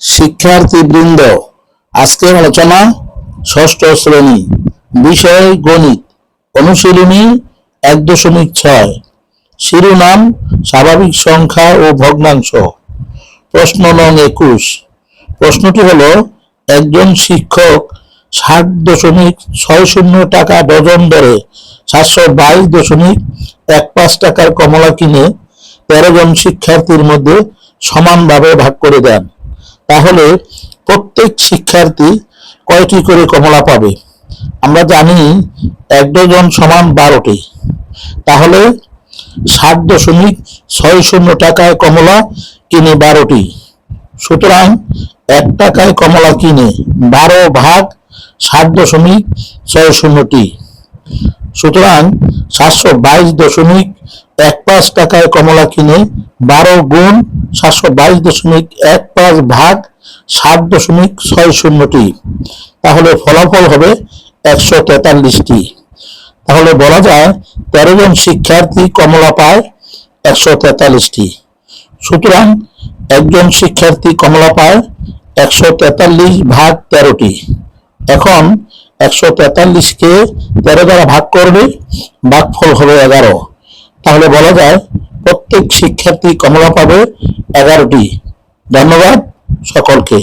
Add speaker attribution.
Speaker 1: শিক্ষার্থী বৃন্দ আজকের আলোচনা ষষ্ঠ শ্রেণি, বিষয় গণিত, অনুশীলনী এক দশমিক ছয়। শিরোনাম, স্বাভাবিক সংখ্যা ও ভগ্নাংশ। প্রশ্ন নং একুশ। প্রশ্নটি হলো, একজন শিক্ষক ষাট দশমিক ছয় শূন্য টাকা ডজন দরে সাতশো বাইশ দশমিক এক পাঁচ টাকার কমলা কিনে তেরো জন শিক্ষার্থীর মধ্যে সমানভাবে ভাগ করে দেন। তাহলে প্রত্যেক শিক্ষার্থী কয়টি করে কমলা পাবে? আমরা জানি এক ডজন সমান বারোটি। তাহলে ষাট দশমিক ছয় শূন্য টাকায় কমলা কিনে বারোটি। সুতরাং এক টাকায় কমলা কিনে বারো ভাগ ষাট দশমিক ছয় শূন্যটি। সুতরাং সাতশো বাইশ দশমিক এক পাঁচ টাকায় কমলা কিনে বারো গুণ সাতশো বাইশ দশমিক এক পাঁচ ভাগ সাত দশমিক ছয় শূন্যটি। তাহলে ফলাফল হবে একশো তেতাল্লিশটি। তাহলে বলা যায় তেরো জন শিক্ষার্থী কমলা পায় একশো তেতাল্লিশটি। সুতরাং একজন শিক্ষার্থী কমলা পায় একশো তেতাল্লিশ ভাগ তেরোটি। এখন একশো তেতাল্লিশকে তেরো দ্বারা ভাগ করবে, ভাগফল হবে এগারো। তাহলে বলা যায় প্রত্যেক শিক্ষার্থী কমলা পাবে এগারোটি। ধন্যবাদ সকলকে।